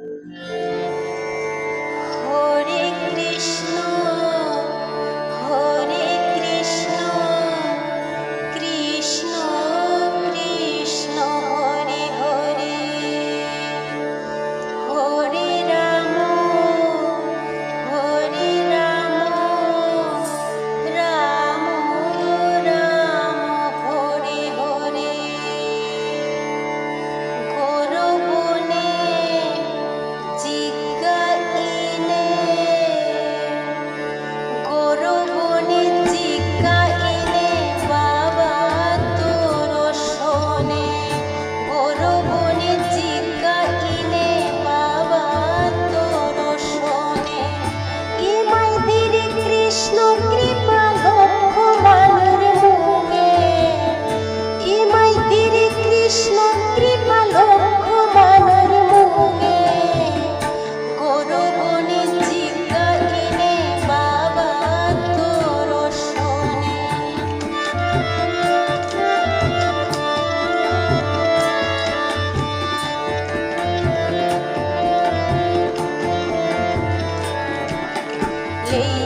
Yeah. day.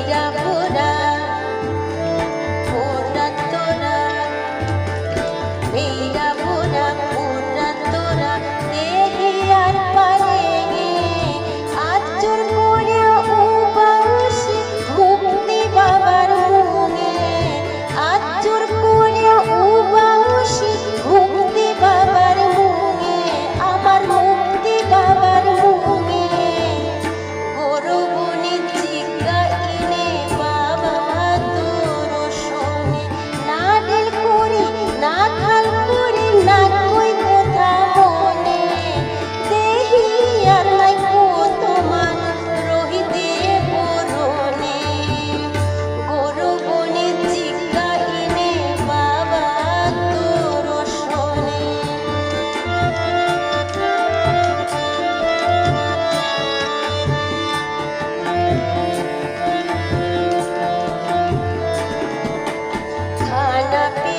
wanna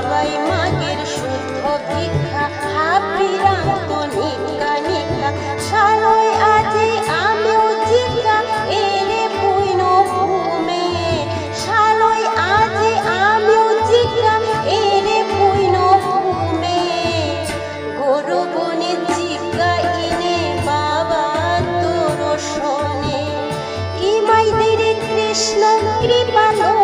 সবাই মাগের শুদ্ধ ভিক্ষা। হাবি রান্ত নিকা নিকা। সারয় আজি আমিও জিকা এরে পুইন ভূমে। সারয় আজি আমিও জিকা এরে পুইন ভূমে। গরু বনে জিকা ইনে বাবা তোর শোনে। ইমাই দিরে কৃষ্ণ কৃপালো